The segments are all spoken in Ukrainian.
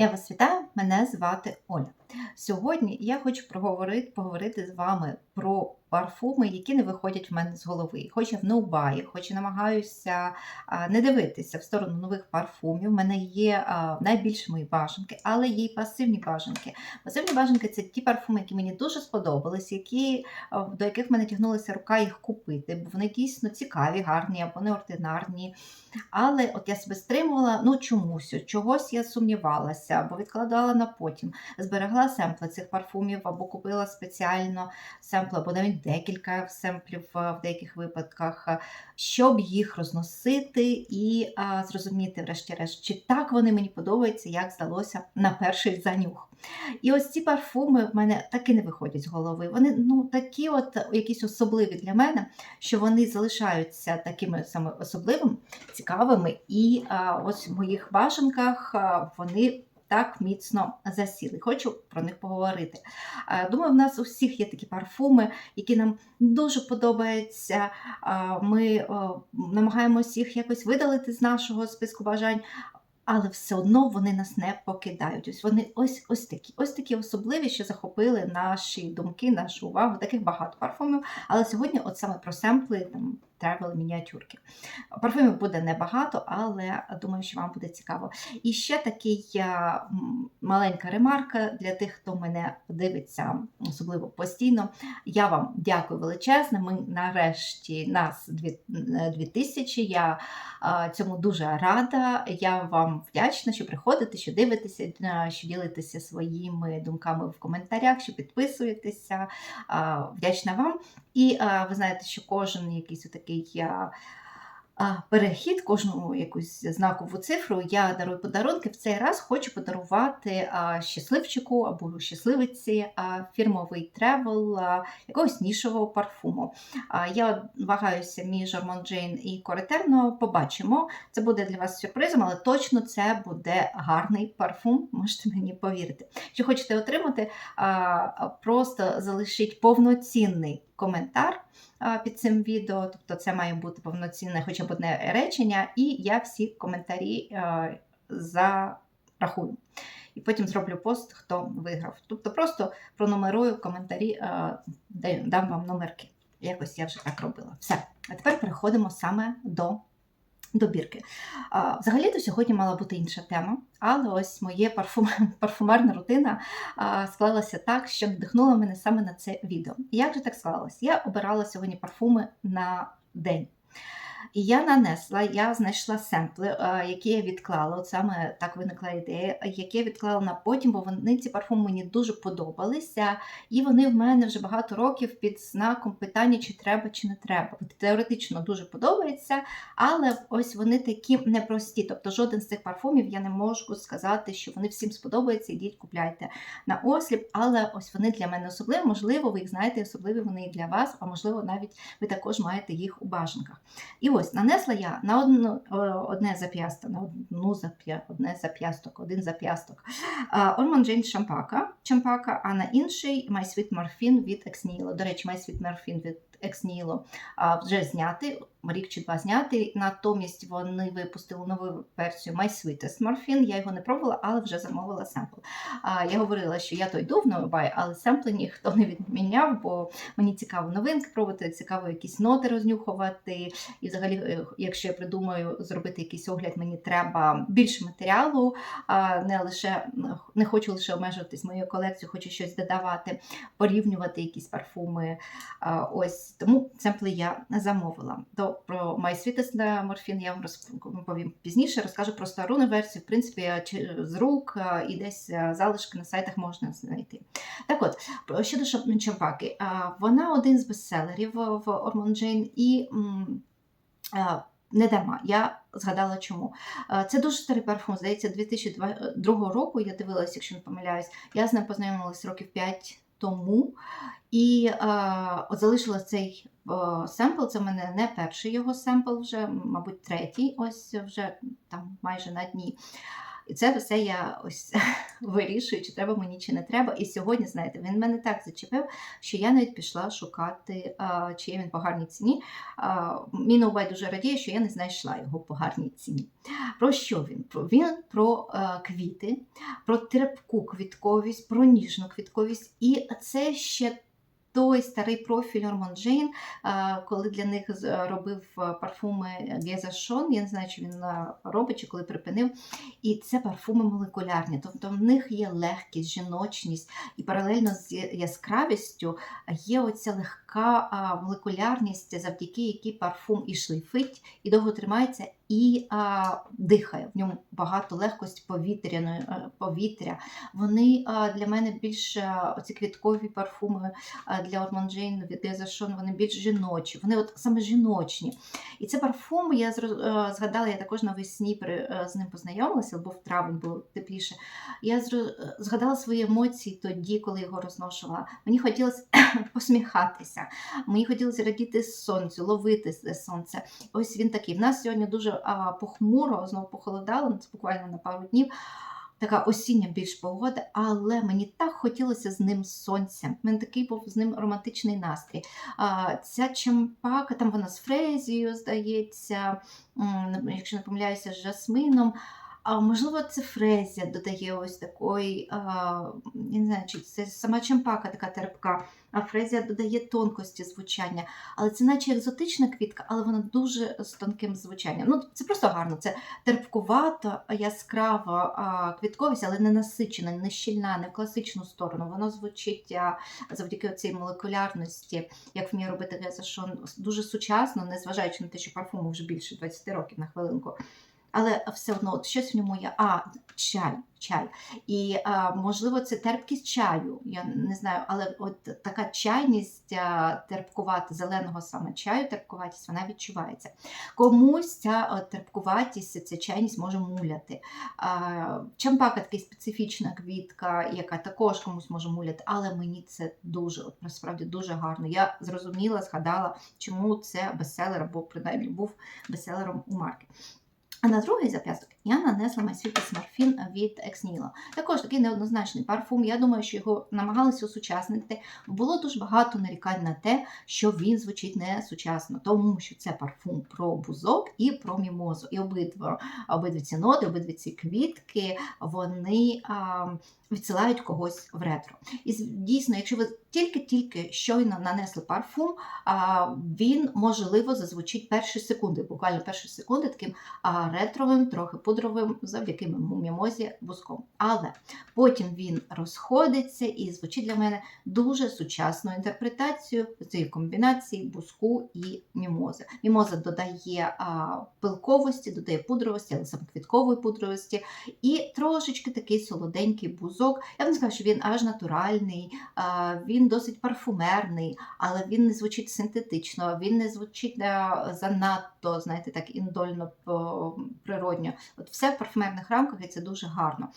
Я вас вітаю, мене звати Оля. Сьогодні я хочу проговорити, поговорити з вами про парфуми, які не виходять в мене з голови. Хоч я в ноубаї, хоч і намагаюся не дивитися в сторону нових парфумів. У мене є а, найбільш мої бажанки, але є й пасивні бажанки. Пасивні бажанки це ті парфуми, які мені дуже сподобались, які, до яких мене тягнулася рука їх купити, бо вони дійсно цікаві, гарні або неординарні. Але от я себе стримувала, ну чомусь, чогось я сумнівалася, або відкладала на потім. Зберегла семпли цих парфумів, або купила спеціально семпли, або навіть декілька семплів е, в деяких випадках, е, щоб їх розносити і а, зрозуміти, врешті-решт, чи так вони мені подобаються, як здалося на перший занюх. І ось ці парфуми в мене таки не виходять з голови. Вони ну такі, от якісь особливі для мене, що вони залишаються такими саме особливими, цікавими, і а, ось в моїх бажанках вони. Так міцно засіли. Хочу про них поговорити. Думаю, в нас у всіх є такі парфуми, які нам дуже подобаються. Ми намагаємося їх якось видалити з нашого списку бажань. Але все одно вони нас не покидають. Ось вони ось ось такі, ось такі особливі, що захопили наші думки, нашу увагу. Таких багато парфумів. Але сьогодні, от саме про семпли, там тревел, мініатюрки. Парфумів буде небагато, але думаю, що вам буде цікаво. І ще такий маленька ремарка для тих, хто мене дивиться, особливо постійно. Я вам дякую величезно. Ми нарешті нас е, 2000. Я цьому дуже рада. Я вам вдячна, що приходите, що дивитеся, е, що ділитеся своїми думками в коментарях, що підписуєтеся. Вдячна вам. І а, ви знаєте, що кожен якийсь такий перехід, кожну якусь знакову цифру я дарую подарунки. В цей раз хочу подарувати а, щасливчику або щасливиці а, фірмовий тревел а, якогось нішового парфуму. А, Я вагаюся між Армон Джейн і Коретерно. Побачимо. Це буде для вас сюрпризом, але точно це буде гарний парфум, можете мені повірити. Якщо хочете отримати, а, просто залишіть повноцінний коментар під цим відео, тобто це має бути повноцінне хоча б одне речення, і я всі коментарі зарахую. І потім зроблю пост, хто виграв. Тобто просто пронумерую коментарі, дам вам номерки. Якось я вже так робила. Все. А тепер переходимо саме до добірки. А, Взагалі-то сьогодні мала бути інша тема, але ось моє парфум, парфумерна рутина склалася так, що надихнула мене саме на це відео. Як же так склалось? Я обирала сьогодні парфуми на день. І я нанесла, я знайшла семпли, які я відклала. От саме так виникла ідея, які я відклала на потім, бо вони ці парфуми мені дуже подобалися. І вони в мене вже багато років під знаком питання, чи треба, чи не треба. Теоретично дуже подобається, але ось вони такі непрості. Тобто жоден з цих парфумів я не можу сказати, що вони всім сподобаються, ідіть, купляйте на осліп. Але ось вони для мене особливі. Можливо, ви їх знаєте, особливі вони і для вас, а можливо, навіть ви також маєте їх у бажанках. І ось нанесла я на одну, е, одне зап'ясто, на одну зап'я, одне зап'ясток, один зап'ясток. Орман Джейн Шампака, Чампака, а на інший My Sweet від Ексніла. До речі, My Sweet від Ексніло вже знятий, рік чи два знятий. Натомість вони випустили нову версію My Sweetest Morphine. Я його не пробувала, але вже замовила семпл. Я говорила, що я то йду в Новобай, але семпли ніхто не відміняв, бо мені цікаво новинки пробувати, цікаво якісь ноти рознюхувати. І взагалі, е, якщо я придумаю зробити якийсь огляд, мені треба більше матеріалу, не лише не хочу лише обмежуватись моєю колекцією, хочу щось додавати, порівнювати якісь парфуми. Ось тому семпли я замовила. То про My Sweetest Morphine я вам розповім пізніше. Розкажу про стару версію. В принципі, з рук і десь залишки на сайтах можна знайти. Так от, щодо Чампаки, вона один з бестселерів в Ormond Jane і. Не дарма, я згадала чому. Е, Це дуже старий парфум, здається, 2002 року. Я дивилася, якщо не помиляюсь. Я з ним познайомилась років 5 тому. І е, залишила цей е, семпл. Це в мене не перший його семпл, вже, мабуть, третій, ось вже там майже на дні. І це все я ось вирішую, чи треба мені, чи не треба. І сьогодні, знаєте, він мене так зачепив, що я навіть пішла шукати, а, чи є він по гарній ціні. А, дуже радіє, що я не знайшла його по гарній ціні. Про що він? Він про е, квіти, про терпку квітковість, про ніжну квітковість. І це ще той старий профіль Ормон Джейн, е, коли для них з- робив е, парфуми Геза Шон. Я не знаю, чи він е, робить, чи коли припинив. І це парфуми молекулярні. Тобто в них є легкість, жіночність, і паралельно з яскравістю є оця легка а, молекулярність, завдяки якій парфум і шлейфить, і довго тримається, і а, дихає. В ньому багато легкості повітряної е, повітря. Вони а, для мене більш а, оці квіткові парфуми а, для Ормон Джейн від Геза Шон, вони більш жіночі. Вони от саме жіночні. І це парфум, я е, згадала, я також навесні при, е, з ним познайомилася, бо в травень було тепліше. Я згадала свої емоції тоді, коли його розношувала. Мені хотілося посміхатися, мені хотілося радіти сонцю, ловити сонце. Ось він такий. В нас сьогодні дуже а, похмуро, знову похолодало, це буквально на пару днів. Така осіння більш погода, але мені так хотілося з ним сонця. У мене такий був з ним романтичний настрій. А, ця чампака, там вона з фрезією, здається, якщо не помиляюся, з жасмином. А можливо, це фрезія додає ось такої, не знаю, чи це сама чампака така терпка, а фрезія додає тонкості звучання. Але це наче екзотична квітка, але вона дуже з тонким звучанням. Ну, це просто гарно. Це терпкувата, яскрава квітковість, але не насичена, не щільна, не в класичну сторону. Воно звучить завдяки цій молекулярності, як вміє робити Геза дуже сучасно, незважаючи на те, що парфуму вже більше 20 років на хвилинку. Але все одно от щось в ньому є. А, чай, чай. І а, можливо, це терпкість чаю. Я не знаю, але от така чайність а, терпкувата, зеленого саме чаю, терпкуватість, вона відчувається. Комусь ця терпкуватість, ця чайність може муляти. А, чампака така специфічна квітка, яка також комусь може муляти, але мені це дуже, от насправді дуже гарно. Я зрозуміла, згадала, чому це бестселер, або принаймні був бестселером у марки. А на другий зап'ясток я нанесла Sweetest Morphine від Ексніло. Також такий неоднозначний парфум. Я думаю, що його намагалися осучаснити. Було дуже багато нарікань на те, що він звучить не сучасно, тому що це парфум про бузок і про мімозу. І обидва, обидві ці ноти, обидві ці квітки, вони а, відсилають когось в ретро. І дійсно, якщо ви тільки-тільки щойно нанесли парфум, він можливо зазвучить перші секунди, буквально перші секунди таким ретровим, трохи пудровим, завдяки мімозі буском. Але потім він розходиться і звучить для мене дуже сучасною інтерпретацією цієї комбінації буску і мімози. Мімоза додає а, пилковості, додає пудровості, але саме квіткової пудровості, і трошечки такий солоденький бузок. Я б не сказала, що він аж натуральний, а, він досить парфумерний, але він не звучить синтетично, він не звучить занадто, знаєте, так індольно природньо. От все в парфумерних рамках і це дуже гарно.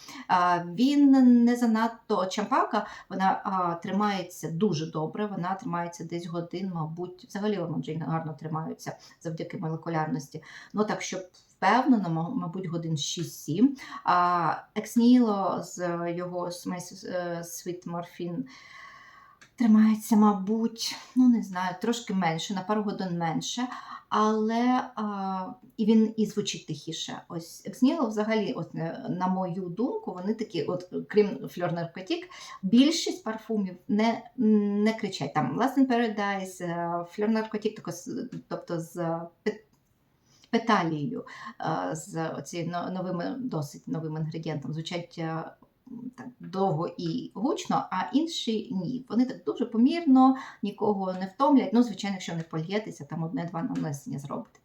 Він не занадто чампака, вона тримається дуже добре, вона тримається десь годин, мабуть, взагалі Ормонджейн гарно тримаються завдяки молекулярності. Ну так, щоб впевнено, мабуть, годин 6-7. А Ексніло з його Sweet Morphine тримається, мабуть, ну не знаю, трошки менше, на пару годин менше, але а, і він і звучить тихіше. Ось Ексніло взагалі, от, е, на мою думку, вони такі, от крім Фльор Наркотік, більшість парфумів не, не кричать. Там Last in Paradise, е, Фльор Наркотік, тобто з- з пет- петалією, е, з оці новими, досить новим інгредієнтом, звучать е, так довго і гучно, а інші ні. Вони так дуже помірно, нікого не втомлять. Ну, звичайно, якщо не польєтеся, там одне-два нанесення зробите.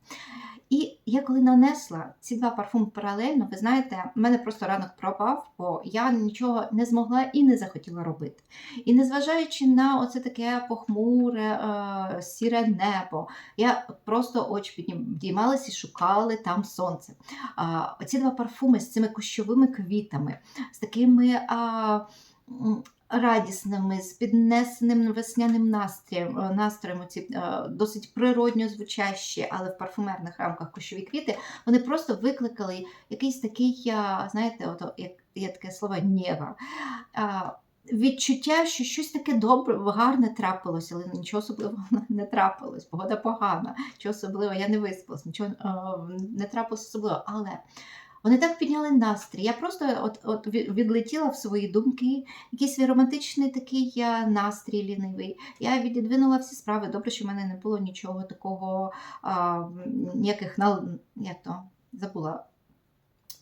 І я коли нанесла ці два парфуми паралельно, ви знаєте, в мене просто ранок пропав, бо я нічого не змогла і не захотіла робити. І незважаючи на оце таке похмуре, е, сіре небо, я просто очі підіймалася і шукали там сонце. А, оці два парфуми з цими кущовими квітами, з такими. М, радісними, з піднесеним весняним настроєм, е, настроєм ці е, досить природньо звучащі, але в парфумерних рамках кущові квіти, вони просто викликали якийсь такий, знаєте, от, як є таке слово нєва. Відчуття, що щось таке добре, гарне трапилося, але нічого особливого не трапилось. Погода погана, нічого особливого, я не виспалась, нічого е, не трапилось особливого. Але вони так підняли настрій. Я просто от, от відлетіла в свої думки, якийсь свій романтичний такий я настрій лінивий. Я віддвинула всі справи. Добре, що в мене не було нічого такого, а, ніяких як то забула.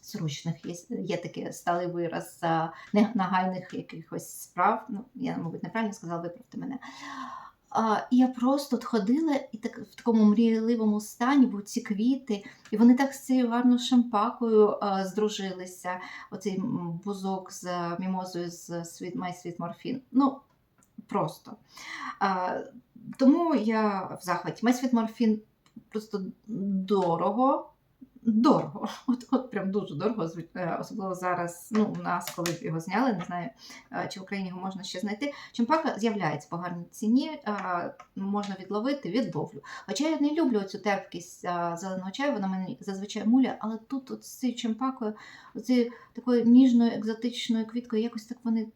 Срочних є, є такий сталий вираз а, нагальних якихось справ. Ну, я, мабуть, неправильно сказала, виправте мене. І я просто от ходила і так в такому мрійливому стані, бо ці квіти, і вони так з цією гарною шампакою а, здружилися. Оцей бузок з мімозою з Sweet My Sweet Morphine. Ну, просто. А, тому я в захваті. My Sweet просто дорого. Дорого, от, от прям дуже дорого, е, особливо зараз. Ну, у нас, коли його зняли, не знаю, е, чи в Україні його можна ще знайти. Чимпака з'являється по гарній ціні, е, можна відловити, відловлю. Хоча я не люблю цю терпкість зеленого чаю, вона мені зазвичай муля, але тут от з цією чимпакою, цією такою ніжною екзотичною квіткою, якось так вони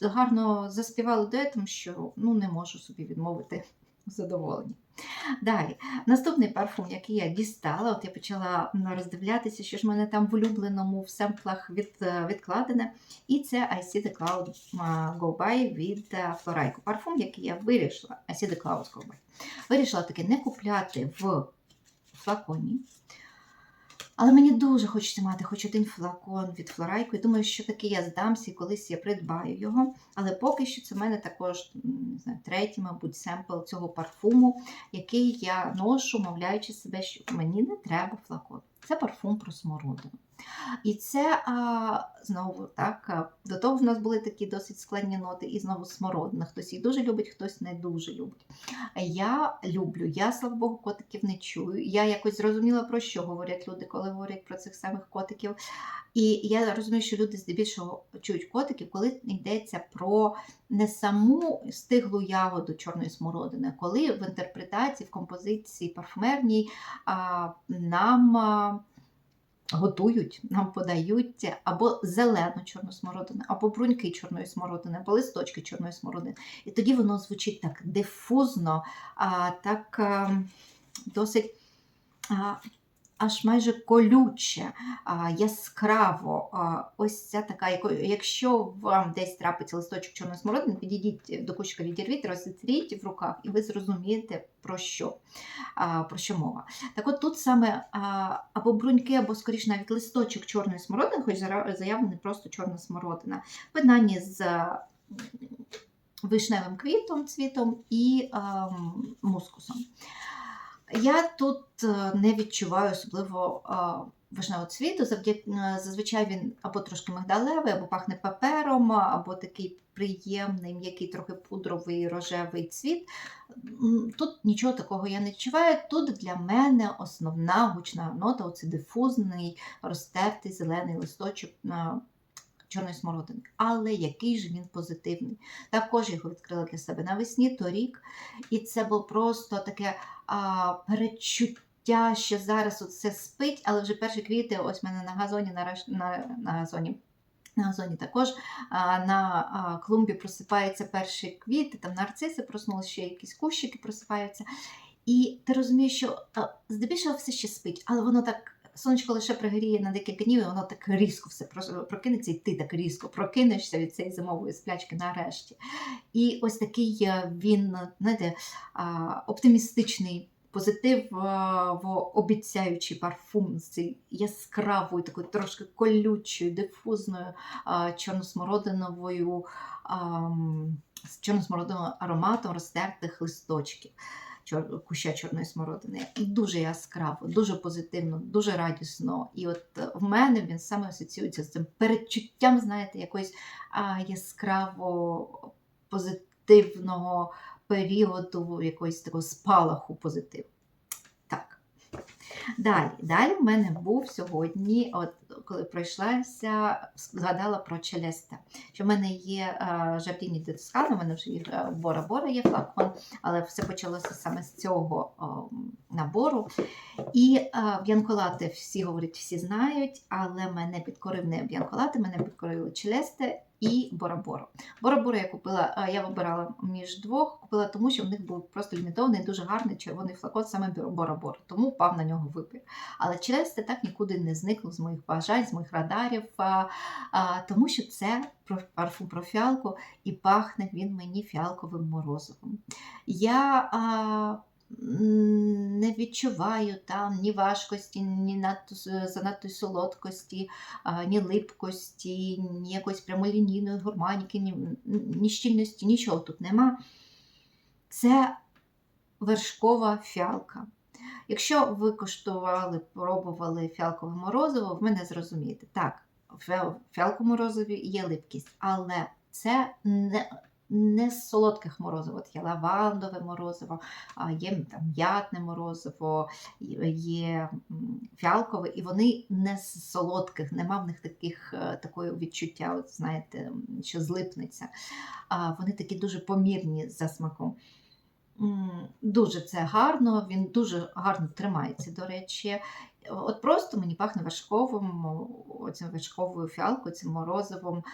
гарно заспівали дуетом, що ну, не можу собі відмовити в. Далі, наступний парфум, який я дістала, от я почала роздивлятися, що ж в мене там в улюбленому в семплах від, е, відкладене. І це I See the Cloud Go By від е, Парфум, який я вирішила, I See the Cloud Go By. Вирішила таки не купляти в флаконі. Але мені дуже хочеться мати хоч один флакон від Флорайку. І думаю, що таки я здамся і колись я придбаю його. Але поки що це в мене також не знаю, третій, мабуть, семпл цього парфуму, який я ношу, мовляючи себе, що мені не треба флакон. Це парфум про смородину. І це а, знову так. До того в нас були такі досить складні ноти, і знову смородина. Хтось їх дуже любить, хтось не дуже любить. Я люблю, я, слава Богу, котиків не чую. Я якось зрозуміла, про що говорять люди, коли говорять про цих самих котиків. І я розумію, що люди здебільшого чують котиків, коли йдеться про не саму стиглу ягоду чорної смородини, коли в інтерпретації, в композиції парфумерній а, нам. А, Готують, нам подають або зелену чорну смородину, або бруньки чорної смородини, або листочки чорної смородини. І тоді воно звучить так дифузно, так а, досить аж майже колюче, яскраво. Ось ця така, якщо вам десь трапиться листочок чорної смородини, підійдіть до кущика, відірвіть, розітріть в руках, і ви зрозумієте, про що, про що мова. Так от тут саме або бруньки, або скоріш навіть листочок чорної смородини, хоч заявлений просто чорна смородина, поєднанні з вишневим квітом, цвітом і ем, мускусом. Я тут е, не відчуваю особливо е, вишневого цвіту. е, Зазвичай він або трошки мигдалевий, або пахне папером, або такий приємний, м'який, трохи пудровий рожевий цвіт. Тут нічого такого я не відчуваю. Тут для мене основна гучна нота оце дифузний, розтертий зелений листочок чорної смородини. Але який же він позитивний. Також його відкрила для себе навесні торік, і це було просто таке а, перечуття, що зараз от все спить, але вже перші квіти, ось в мене на газоні, на, на, на газоні. На газоні також а, на а, клумбі просипаються перші квіти, там нарциси проснулися, ще якісь кущики просипаються. І ти розумієш, що а, здебільшого все ще спить, але воно так. Сонечко лише пригоріє на декілька днів, і воно так різко все прокинеться, і ти так різко прокинешся від цієї зимової сплячки нарешті. І ось такий е, він, знаєте, оптимістичний позитив, в обіцяючий парфум з цією яскравою, такою трошки колючою, дифузною чорносмородиновою, чорносмородиновим ароматом розтертих листочків. Чор- Куща чорної смородини. Дуже яскраво, дуже позитивно, дуже радісно. І от е, в мене він саме асоціюється з цим передчуттям, знаєте, якоїсь а, яскраво позитивного періоду, якогось такого спалаху позитиву. Далі, далі в мене був сьогодні, от коли пройшлася, згадала про челесте. Що в мене є жардіні дискани, у мене вже е, бора-бора є флакон, але все почалося саме з цього о, набору. І е, б'янколати всі говорять, всі знають, але мене підкорив не б'янколати, мене підкорили челесте і Бораборо. Бораборо я купила, е, я вибирала між двох, купила тому, що в них був просто лімітований, дуже гарний червоний флакон, саме Бораборо, тому впав на нього вибір. Але Челесте так нікуди не зникло з моїх бажань, з моїх радарів, а, а, тому що це парфум про фіалку і пахне він мені фіалковим морозивом. Я а, не відчуваю там ні важкості, ні надто, занадто солодкості, ні липкості, ні якоїсь прямолінійної гурманіки, ні, ні щільності, нічого тут нема. Це вершкова фіалка. Якщо ви коштували, пробували фіалкове морозиво, ви мене зрозумієте. Так, в фіалковому морозиві є липкість, але це не не з солодких морозиво, От є лавандове морозиво, є там м'ятне морозиво, є фіалкове, і вони не з солодких, нема в них таких, е, такої відчуття, от знаєте, що злипнеться. Вони такі дуже помірні за смаком. Дуже це гарно, він дуже гарно тримається, до речі. От просто мені пахне вершковим, оцим вершковою фіалкою, цим морозивом.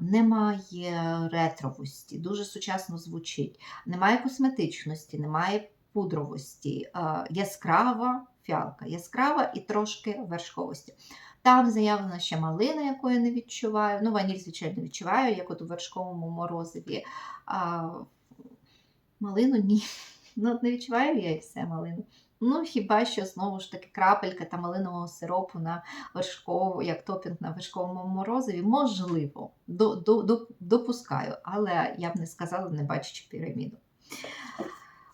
Немає ретровості, дуже сучасно звучить, немає косметичності, немає пудровості, яскрава фіалка, яскрава і трошки вершковості. Там заявлена ще малина, яку я не відчуваю. Ну, ваніль, звичайно, відчуваю, як от у вершковому морозиві. А, Малину ні. Ну, Не відчуваю я і все малину. Ну, хіба що знову ж таки крапелька та малинового сиропу на вершкову, як топінг на вершковому морозиві, можливо, до, до, до, допускаю, але я б не сказала, не бачачи піраміду.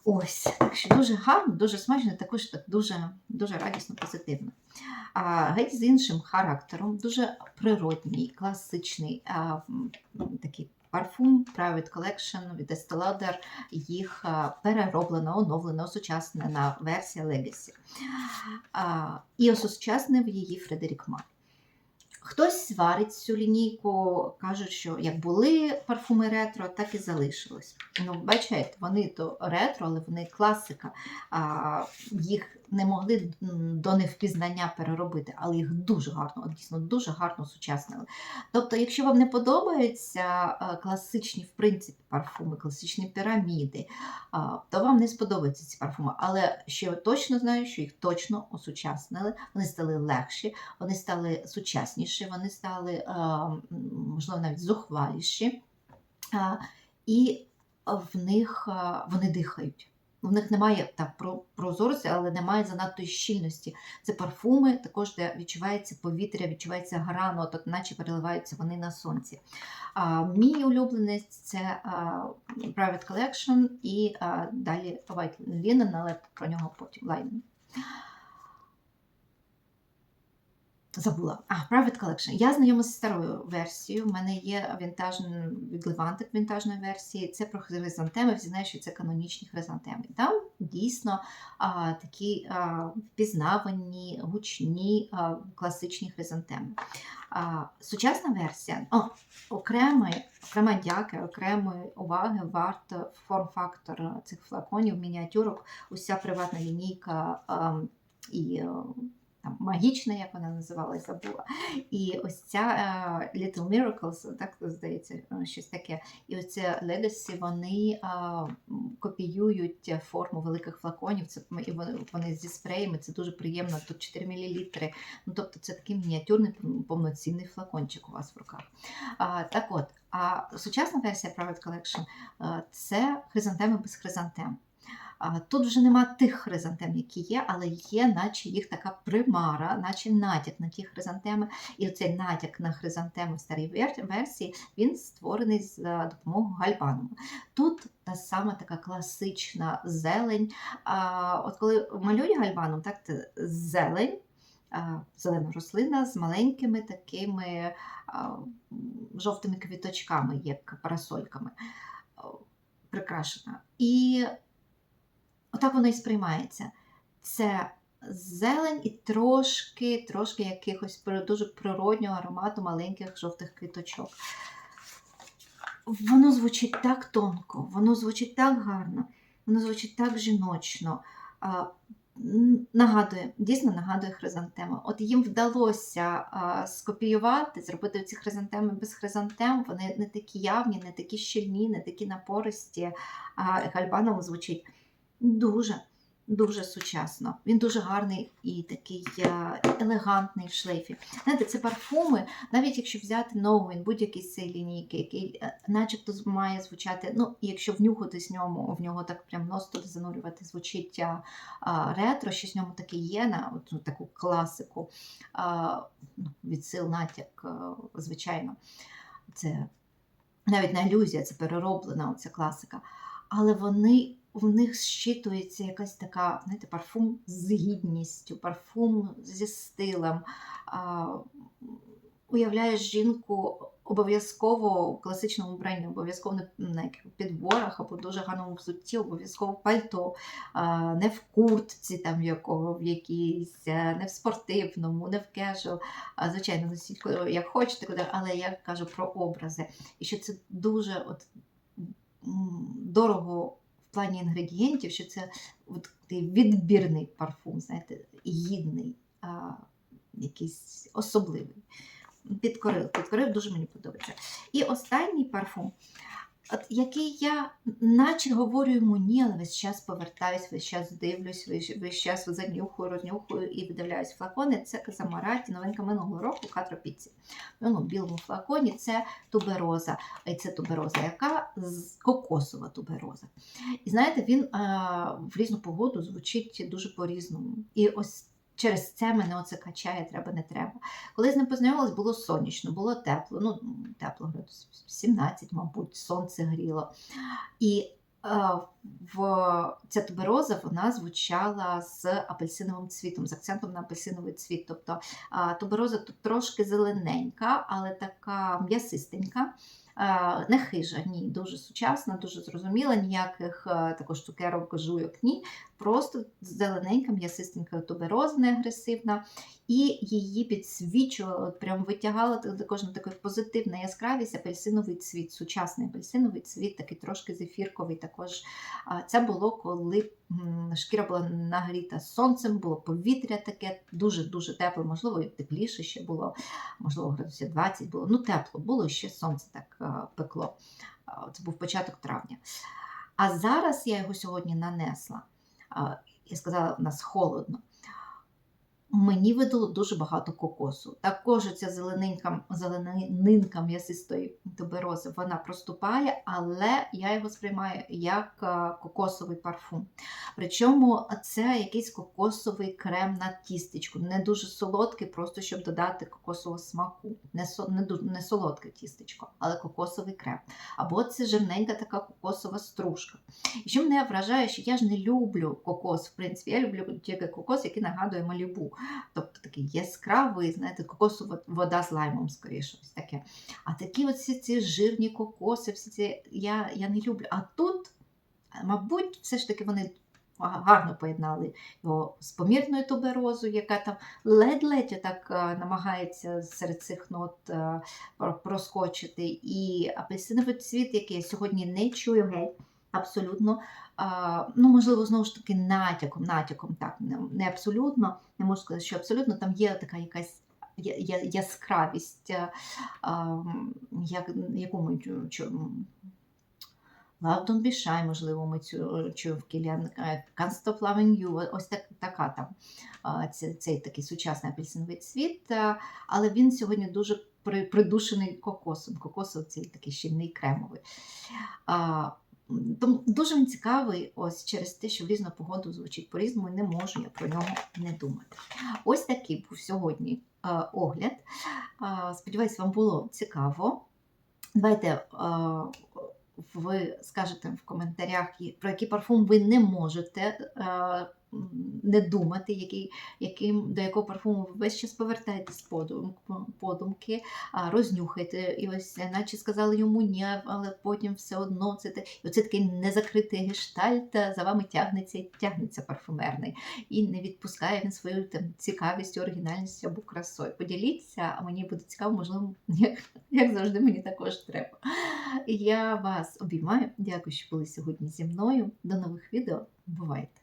Ось, так що дуже гарно, дуже смачно, також так дуже дуже радісно, позитивно. А, Геть з іншим характером, дуже природній, класичний, а, такий парфум Private Collection від Estee їх перероблена, оновлена, осучаснена версія Legacy. І осучаснив її Фредерік Мар. Хтось сварить цю лінійку, кажуть, що як були парфуми ретро, так і залишилось. Ну, Бачите, вони то ретро, але вони класика. А, Їх не могли до невпізнання переробити, але їх дуже гарно, дійсно дуже гарно сучаснили. Тобто, якщо вам не подобаються класичні, в принципі, парфуми, класичні піраміди, то вам не сподобаються ці парфуми. Але ще точно знаю, що їх точно осучаснили, вони стали легші, вони стали сучасніші, вони стали, можливо, навіть зухваліші. І в них вони дихають. В них немає так прозорості, але немає занадто щільності. Це парфуми, також де відчувається повітря, відчувається грано, от наче переливаються вони на сонці. А, Мій улюбленець це а, Private Collection і а, далі White Linen, але про нього потім Lightning. Забула. А, Private Collection. Я знайома з старою версією. У мене є вінтаж від Левантик вінтажної версії. Це про хризантеми, всі знають, що це канонічні хризантеми. Там дійсно а, такі а, впізнавані, гучні, а, класичні хризантеми. А, Сучасна версія, о, окрема, окрема дяка, окремої уваги варто форм-фактор цих флаконів, мініатюрок, уся приватна лінійка а, і там, магічна, як вона називалась, забула. І ось ця uh, Little Miracles, так здається, е, щось таке. І оце Legacy, вони uh, копіюють форму великих флаконів. Це і вони, вони зі спреями, це дуже приємно. Тут 4 мл. Ну, тобто це такий мініатюрний повноцінний флакончик у вас в руках. Uh, так от, а сучасна версія Private Collection uh, це хризантеми без хризантем. Тут вже нема тих хризантем, які є, але є, наче їх така примара, наче натяк на ті хризантеми. І оцей натяк на хризантеми в старій версії він створений за допомогою гальбану. Тут та сама така класична зелень. От коли малюють гальбаном, так це зелень. Зелена рослина з маленькими такими жовтими квіточками, як парасольками, прикрашена. І Отак воно і сприймається. Це зелень і трошки, трошки якихось дуже природнього аромату маленьких жовтих квіточок. Воно звучить так тонко, воно звучить так гарно, воно звучить так жіночно. Нагадує, дійсно нагадує хризантеми. От їм вдалося скопіювати, зробити ці хризантеми без хризантем. Вони не такі явні, не такі щільні, не такі напористі. А гальбаном звучить дуже, дуже сучасно. Він дуже гарний і такий е, елегантний в шлейфі. Знаєте, це парфуми, навіть якщо взяти новий, будь-який з цієї лінійки, який е, начебто має звучати, ну, якщо внюхатись ньому, в нього так прям нос туди занурювати, звучить а, ретро, щось в ньому таке є, на от, ну, таку класику, а, ну, відсил, натяк, а, звичайно. Це навіть не ілюзія, це перероблена оця класика. Але вони, в них щитується якась така, знаєте, парфум з гідністю, парфум зі стилем. А, уявляєш жінку обов'язково у класичному вбранні, обов'язково на підборах або дуже гарному взутті, обов'язково пальто, не в куртці, там якого в якійсь, е, не в спортивному, не в кежуал. А, Звичайно, носіть як хочете, куди, але я кажу про образи. І що це дуже от, дорого плані інгредієнтів, що це от, відбірний парфум, знаєте, гідний, а, якийсь особливий. Підкорив, підкорив, дуже мені подобається. І останній парфум, от, який я наче говорю йому ні, але весь час повертаюсь, весь час дивлюсь, весь, весь час занюхую, рознюхую і видивляюсь флакони. Це Казамараті, новинка минулого року Катро Піці. Ну, в білому флаконі це тубероза. І це тубероза, яка з кокосова тубероза. І знаєте, він а, в різну погоду звучить дуже по-різному. І ось через це мене оце качає, треба, не треба. Коли з ним познайомилась, було сонячно, було тепло. Ну, тепло градусів 17, мабуть, сонце гріло. І е, в ця тубероза вона звучала з апельсиновим цвітом, з акцентом на апельсиновий цвіт. Тобто тубероза тут трошки зелененька, але така м'ясистенька. Е, Не хижа, ні, дуже сучасна, дуже зрозуміла, ніяких е, також цукерок, жуйок, ні. Просто зелененька, м'ясистенька тубероза, не агресивна, і її підсвічувала, от прям витягала також на такий позитивна яскравість, апельсиновий цвіт, сучасний апельсиновий цвіт, такий трошки зефірковий. Також це було, коли шкіра була нагріта сонцем, було повітря таке дуже-дуже тепле, можливо, і тепліше ще було, можливо, градусів 20 було. Ну, тепло було, ще сонце так пекло. Це був початок травня. А зараз я його сьогодні нанесла. Я сказала, у нас холодно. Мені видало дуже багато кокосу. Також ця зелененька, зеленинка м'ясистої туберози, вона проступає, але я його сприймаю як е, кокосовий парфум. Причому це якийсь кокосовий крем на тістечку, не дуже солодкий, просто щоб додати кокосового смаку. Не, не, не солодке тістечко, але кокосовий крем. Або це жирненька така кокосова стружка. І що мене вражає, що я ж не люблю кокос, в принципі, я люблю тільки кокос, який нагадує малібу. Тобто такий яскравий, знаєте, кокосова вода з лаймом, скоріше, ось таке. А такі оці ці жирні кокоси, всі ці я, я не люблю. А тут, мабуть, все ж таки вони гарно поєднали його з помірною туберозою, яка там ледь-ледь так е, намагається серед цих нот е, проскочити. І апельсиновий цвіт, який я сьогодні не чую геть. Абсолютно, ну можливо, знову ж таки натяком, натяком, так, не, абсолютно, не можу сказати, що абсолютно там є така якась яскравість, е, як, яку ми Love Don't Be Shy, можливо, ми цю чуємо в Кіліан е, Can't Stop Loving You, ось так, така там а, це, цей такий сучасний апельсиновий цвіт, е, але він сьогодні дуже при- придушений кокосом. Кокосом цей такий щільний кремовий. Дуже він цікавий ось через те, що в різну погоду звучить по-різному, і не можу я про нього не думати. Ось такий був сьогодні е, огляд. Е, Сподіваюсь, вам було цікаво. Давайте е, ви скажете в коментарях, про який парфум ви не можете не думати, який, яким, до якого парфуму ви весь час повертаєтесь подум, подумки, рознюхайте, і ось е, наче сказали йому ні, але потім все одно це те. І оце такий незакритий гештальт е, за вами тягнеться і тягнеться парфумерний. І не відпускає він свою там, цікавістю, оригінальністю або красою. Поділіться, а мені буде цікаво, можливо, як, як завжди, мені також треба. Я вас обіймаю. Дякую, що були сьогодні зі мною. До нових відео. Бувайте!